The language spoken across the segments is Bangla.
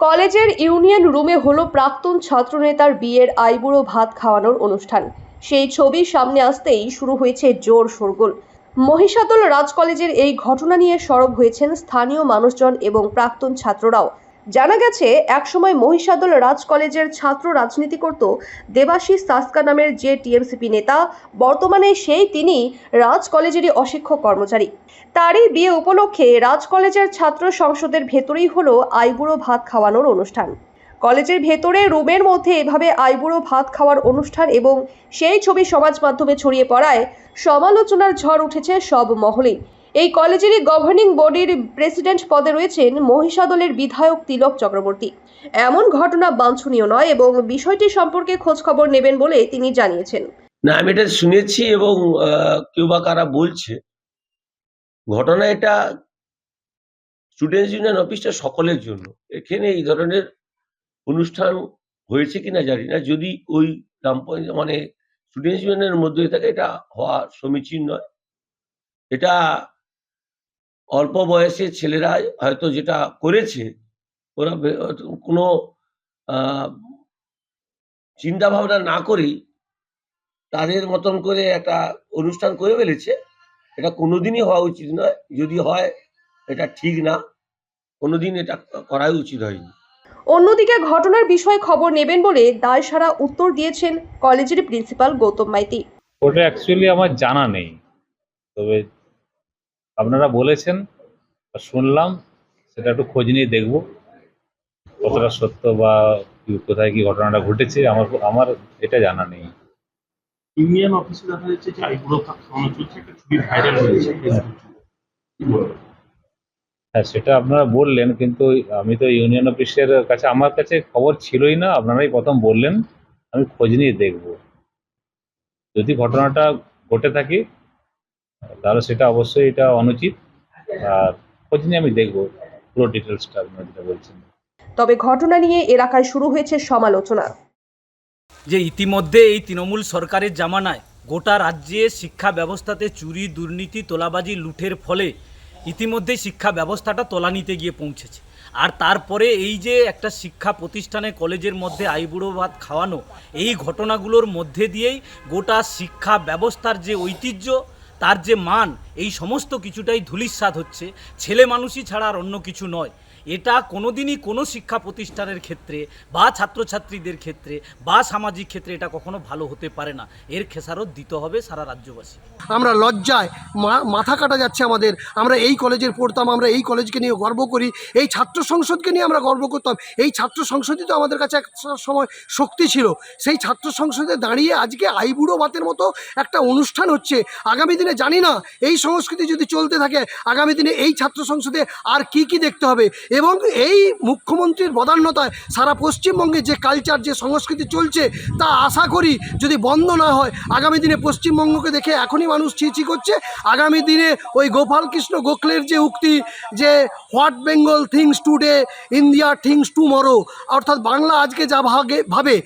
কলেজের ইউনিয়ন রুমে হলো প্রাক্তন ছাত্রনেতার বিয়ের আইবুড়ো ভাত খাওয়ানোর অনুষ্ঠান। সেই ছবি সামনে আসতেই শুরু হয়েছে জোর শোরগোল। মহিষাদল রাজ কলেজের এই ঘটনা নিয়ে সরব হয়েছেন স্থানীয় মানুষজন এবং প্রাক্তন ছাত্ররাও। জানা গেছে, একসময় মহিষাদল রাজ কলেজের ছাত্র রাজনীতি করত দেবাশিস সাসকা নামের যে টিএমসিপি নেতা। বর্তমানে সেই তিনি রাজ কলেজেরই অশিক্ষক কর্মচারী। তারই বিয়ে উপলক্ষে রাজ কলেজের ছাত্র সংসদের ভেতরেই হলো আইবুড়ো ভাত খাওয়ানোর অনুষ্ঠান। কলেজের ভেতরে রুমের মধ্যে এভাবে আইবুড়ো ভাত খাওয়ার অনুষ্ঠান এবং সেই ছবি সমাজ মাধ্যমে ছড়িয়ে পড়ায় সমালোচনার ঝড় উঠেছে সব মহলেই। এই কলেজেরই গভর্নিং বডির প্রেসিডেন্ট পদে রয়েছেন মহিষাদলের বিধায়ক তিলক চক্রবর্তী। এমন ঘটনা বাঞ্ছনীয় নয় এবং বিষয়টি সম্পর্কে খোঁজখবর নেবেন বলে তিনি জানিয়েছেন। না, আমি এটা শুনেছি এবং কেউ বা কারা বলছে। ঘটনা এটা স্টুডেন্টস ইউনিয়ন অফিসটা সকলের জন্য। এখানে এই ধরনের অনুষ্ঠান হয়েছে কিনা জানি না। যদি ওই গ্রাম মানে স্টুডেন্টস ইউনিয়নের মধ্যে থাকে, এটা হওয়া সমীচীন নয়। এটা অল্প বয়সে ছেলেরা হয়তো যেটা করেছে ওরা কোনো চিন্তা ভাবনা না করেই তাদের মতন করে একটা অনুষ্ঠান করে ফেলেছে। এটা কোনোদিনই হওয়া উচিত নয়। যদি হয় এটা ঠিক না কোনোদিন এটা করাই উচিত হয়নি। অন্যদিকে ঘটনার বিষয়ে খবর নেবেন বলে দায় সারা উত্তর দিয়েছেন কলেজের প্রিন্সিপাল গৌতম মাইতি। ওটা অ্যাকচুয়ালি আমার জানা নেই। তবে আপনারা বলেছেন শুনলাম সেটা একটু খোঁজ নিয়ে দেখব। কতটা সত্য বা কি- কোথায় কি ঘটনাটা ঘটেছে আমার আমার এটা জানা নেই। ইউনিয়ন অফিসে দেখা যাচ্ছে যে আইবুড়ো খাওয়ানো চলছে একটা ছবি ভাইরাল হয়েছে হ্যাঁ সেটা আপনারা বললেন কিন্তু আমি তো ইউনিয়ন অফিসের কাছে আমার কাছে খবর ছিলই না আপনারাই প্রথম বললেন আমি খোঁজ নিয়ে দেখব। যদি ঘটনাটা ঘটে থাকে তাহলে সেটা অবশ্যই এটা অনুচিত। আর খোঁজ নিয়ে আমি দেখব পুরো ডিটেলসটা আপনারা যেটা বলছেন। তবে ঘটনা নিয়ে এলাকায় শুরু হয়েছে সমালোচনা। যে ইতিমধ্যে এই তৃণমূল সরকারের জামানায় গোটা রাজ্যে শিক্ষা ব্যবস্থাতে চুরি দুর্নীতি তোলাবাজি লুঠের ফলে ইতিমধ্যে শিক্ষা ব্যবস্থাটা তলানিতে গিয়ে পৌঁছেছে। আর তারপরে এই যে একটা শিক্ষা প্রতিষ্ঠানে কলেজের মধ্যে আইবুড়ো ভাত খাওয়ানো এই ঘটনাগুলোর মধ্যে দিয়েই গোটা শিক্ষা ব্যবস্থার যে ঐতিহ্য তার যে মান এই সমস্ত কিছুটাই ধূলিস্বাদ হচ্ছে। ছেলে মানুষই ছাড়া আর অন্য কিছু নয়। এটা কোনোদিনই কোনো শিক্ষা প্রতিষ্ঠানের ক্ষেত্রে বা ছাত্রছাত্রীদের ক্ষেত্রে বা সামাজিক ক্ষেত্রে এটা কখনো ভালো হতে পারে না। এর খেসারত দিতে হবে সারা রাজ্যবাসী। আমরা লজ্জায় মাথা কাটা যাচ্ছে আমাদের। আমরা এই কলেজের পড়তাম, আমরা এই কলেজকে নিয়ে গর্ব করি। এই ছাত্র সংসদকে নিয়ে আমরা গর্ব করতাম। এই ছাত্র সংসদই তো আমাদের কাছে এক সময় শক্তি ছিল। সেই ছাত্র সংসদে দাঁড়িয়ে আজকে আইবুড়ো ভাতের মতো একটা অনুষ্ঠান হচ্ছে। আগামী দিনে জানি না, এই সংস্কৃতি যদি চলতে থাকে, আগামী দিনে এই ছাত্র সংসদে আর কি কি দেখতে হবে? এবং এই মুখ্যমন্ত্রীর বদান্যতায় সারা পশ্চিমবঙ্গে যে কালচার যে সংস্কৃতি চলছে, তা আশা করি যদি বন্ধ না হয়, আগামী দিনে পশ্চিমবঙ্গকে দেখে এখনই মানুষ চিচি করছে। আগামী দিনে ওই গোপালকৃষ্ণ গোখলের যে উক্তি, যে what Bengal thinks today, India thinks tomorrow. অর্থাৎ বাংলা আজকে যা ভাগে, ভাবে,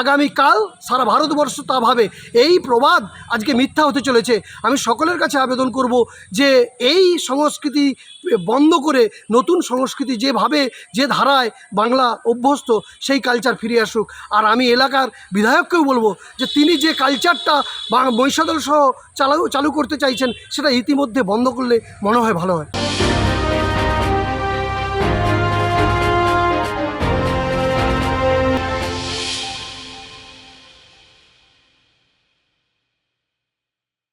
আগামীকাল সারা ভারতবর্ষ তা ভাবে। এই প্রবাদ আজকে মিথ্যা হতে চলেছে। আমি সকলের কাছে আবেদন করব যে এই সংস্কৃতি বন্ধ করে, নতুন সংস্কৃতি যেভাবে যে ধারায় বাংলা অভ্যস্ত, সেই কালচার ফিরে আসুক। আর আমি এলাকার বিধায়ককেও বলব যে তিনি যে কালচারটা বা মহিষাদল সহ চালু চালু করতে চাইছেন, সেটা ইতিমধ্যে বন্ধ করলে মনে হয় ভালো হয়।